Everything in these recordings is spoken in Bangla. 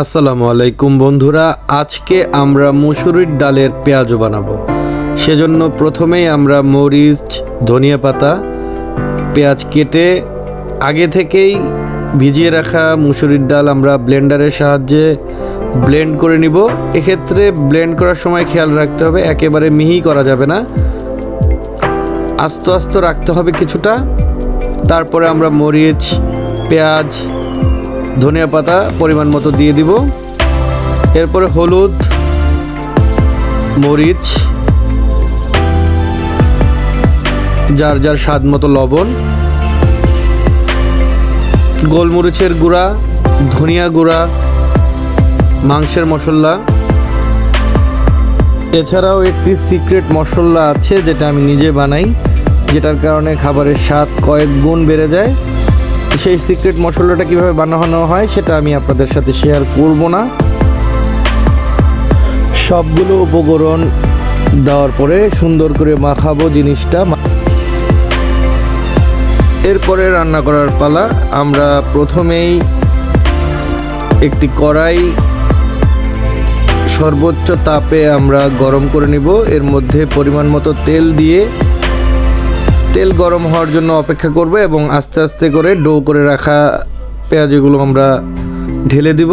আসসালামু আলাইকুম বন্ধুরা, আজকে আমরা মুসুরির ডালের পেঁয়াজু বানাবো। সেজন্য প্রথমেই আমরা মরিচ, ধনিয়া পাতা, পেঁয়াজ কেটে আগে থেকেই ভিজিয়ে রাখা মুসুরির ডাল আমরা ব্লেন্ডারের সাহায্যে ব্লেন্ড করে নিব। এক্ষেত্রে ব্লেন্ড করার সময় খেয়াল রাখতে হবে, একেবারে মিহি করা যাবে না। আস্তে আস্তে রাখতে হবে কিছুটা। তারপরে আমরা মরিচ, পেঁয়াজ ধনিয়া পাতা পরিমাণ মতো দিয়ে দিব। এরপরে হলুদ, মরিচ, যার যার স্বাদ মতো লবণ, গোলমরিচের গুঁড়া, ধনিয়া গুঁড়া, মাংসের মশলা। এছাড়াও একটি সিক্রেট মশলা আছে যেটা আমি নিজে বানাই, যেটার কারণে খাবারের স্বাদ কয়েক গুণ বেড়ে যায়। সেই সিক্রেট মশলাটা কীভাবে বানানো হয় সেটা আমি আপনাদের সাথে শেয়ার করব না। সবগুলো উপকরণ দেওয়ার পরে সুন্দর করে মাখাবো জিনিসটা। এরপরে রান্না করার পালা, আমরা প্রথমেই একটি কড়াই, সর্বোচ্চ তাপে আমরা গরম করে নিব। এর মধ্যে পরিমাণ মতো তেল দিয়ে তেল গরম হওয়ার জন্য অপেক্ষা করব এবং আস্তে আস্তে করে ডো করে রাখা পেঁয়াজগুলো আমরা ঢেলে দিব।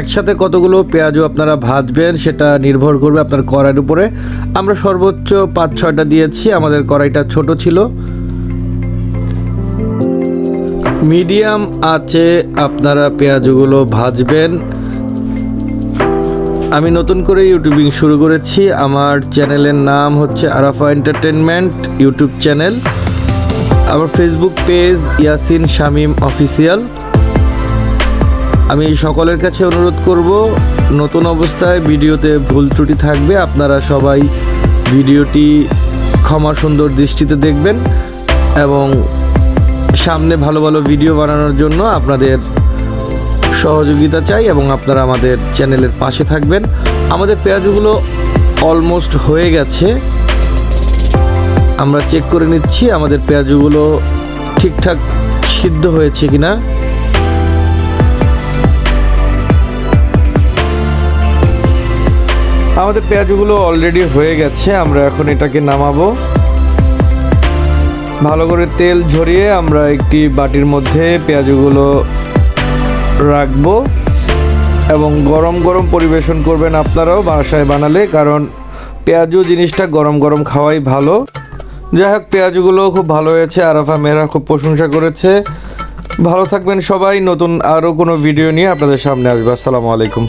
একসাথে কতগুলো পেঁয়াজও আপনারা ভাজবেন সেটা নির্ভর করবে আপনার কড়াইয়ের উপরে। আমরা সর্বোচ্চ পাঁচ, ছয়টা দিয়েছি, আমাদের কড়াইটা ছোট ছিল। মিডিয়াম আঁচে আপনারা পেঁয়াজগুলো ভাজবেন। আমি নতুন করে ইউটিউবিং শুরু করেছি। আমার চ্যানেলের নাম হচ্ছে আরাফা এন্টারটেনমেন্ট ইউটিউব চ্যানেল। আমার Facebook page Yasin Shamim official আমি সকলের কাছে অনুরোধ করব, নতুন অবস্থায় ভিডিওতে ভুল ত্রুটি থাকবে, আপনারা সবাই ভিডিওটি ক্ষমা সুন্দর দৃষ্টিতে দেখবেন এবং সামনে ভালো ভালো ভিডিও বানানোর জন্য আপনাদের সহযোগিতা চাই এবং আপনারা আমাদের চ্যানেলের পাশে থাকবেন। আমাদের পেঁয়াজগুলো অলমোস্ট হয়ে গেছে। আমরা চেক করে নিচ্ছি আমাদের পেঁয়াজগুলো ঠিকঠাক সিদ্ধ হয়েছে কিনা। আমাদের পেঁয়াজগুলো অলরেডি হয়ে গেছে, আমরা এখন এটাকে নামাবো। ভালো করে তেল ঝরিয়ে আমরা একটি বাটির মধ্যে পেঁয়াজগুলো রাখব এবং গরম গরম পরিবেশন করবেন আপনারাও বাসায় বানালে, কারণ পেঁয়াজু জিনিসটা গরম গরম খাওয়াই ভালো। যাই হোক পেঁয়াজগুলো খুব ভালো হয়েছে, আরাফা মেয়েরা খুব প্রশংসা করেছে। ভালো থাকবেন সবাই, নতুন আরও কোনো ভিডিও নিয়ে আপনাদের সামনে আসবে। আসসালামু আলাইকুম।